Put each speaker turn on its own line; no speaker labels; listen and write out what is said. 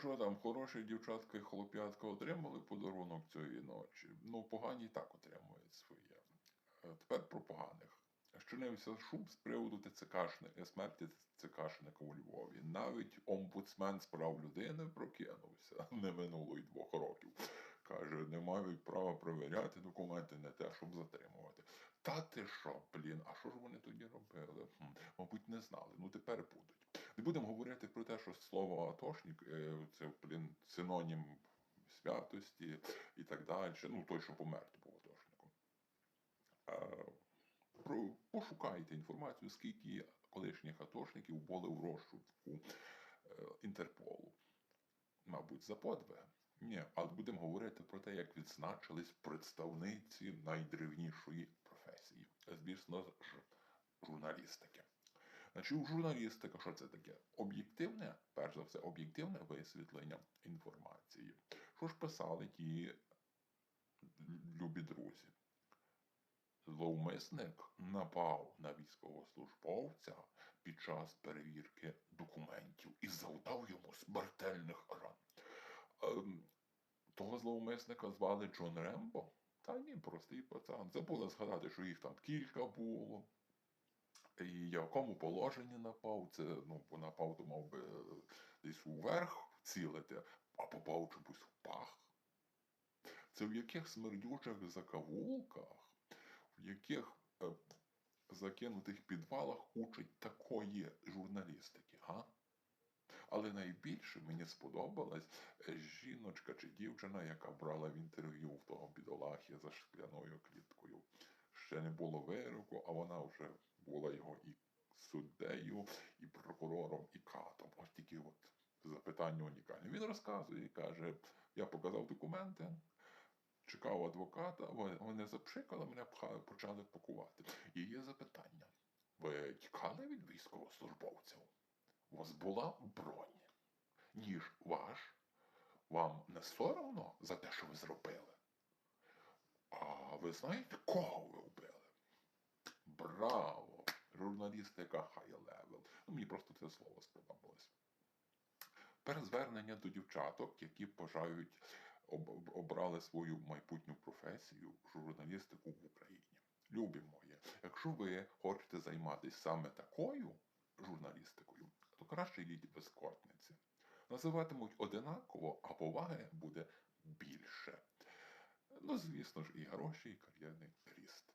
що там, хороші дівчатка і хлоп'ятка отримали подарунок цієї ночі. Ну, погані і так отримують своє. Е, Тепер про поганих. Щинився шум з приводу ТЦКшника, смерті ТЦКшника у Львові. Навіть омбудсмен з прав людини прокинувся не минуло й двох років. Каже, не мають права перевіряти документи, не те, щоб затримувати. Та ти що, блін, а що ж вони тоді робили? Хм, мабуть, не знали. Ну тепер будуть. Не будемо говорити про те, що слово атошник е, це, блін, синонім святості і так далі. Ну, той, що помер, то був атошником. Е, про, пошукайте інформацію, скільки колишніх атошників були в розшуку е, Інтерполу. Мабуть, за подвиги. Ні, але будемо говорити про те, як відзначились представниці найдревнішої професії, звісно, ж, журналістики. Значить, журналістика, що це таке? Об'єктивне, перш за все, об'єктивне висвітлення інформації. Що ж писали ті любі друзі? Зловмисник напав на військовослужбовця під час перевірки документів і завдав йому смертельних ран. Ем, того зловмисника звали Джон Рембо. Та ні, простий пацан. Забули згадати, що їх там кілька було. І якому положенні напав, це ну, бо напав, то мав би е, десь уверх цілити, а попав чомусь в пах. Це в яких смердючих закавулках, в яких е, закинутих підвалах учать такої журналістики, га? Але найбільше мені сподобалась е, жіночка чи дівчина, яка брала в інтерв'ю в того бідолахи за шкляною кліткою. Ще не було вироку, а вона вже була його і суддею, і прокурором, і катом. Ось тільки от запитання унікальне. Він розказує і каже: я показав документи, чекав адвоката, вони запшикали, мене почали пакувати. І є запитання: ви тікали від військовослужбовців? У вас була бронь, ніж ваш. Вам не соромно за те, що ви зробили? А ви знаєте, кого ви? Браво! Журналістика high level. Ну, мені просто це слово сподобалось. Тепер звернення до дівчаток, які бажають об- обрали свою майбутню професію журналістику в Україні. Любі мої, якщо ви хочете займатися саме такою журналістикою, то краще йдіть в ескортниці. Називатимуть одинаково, а поваги буде більше. Ну, звісно ж, і гроші, і кар'єрний ріст.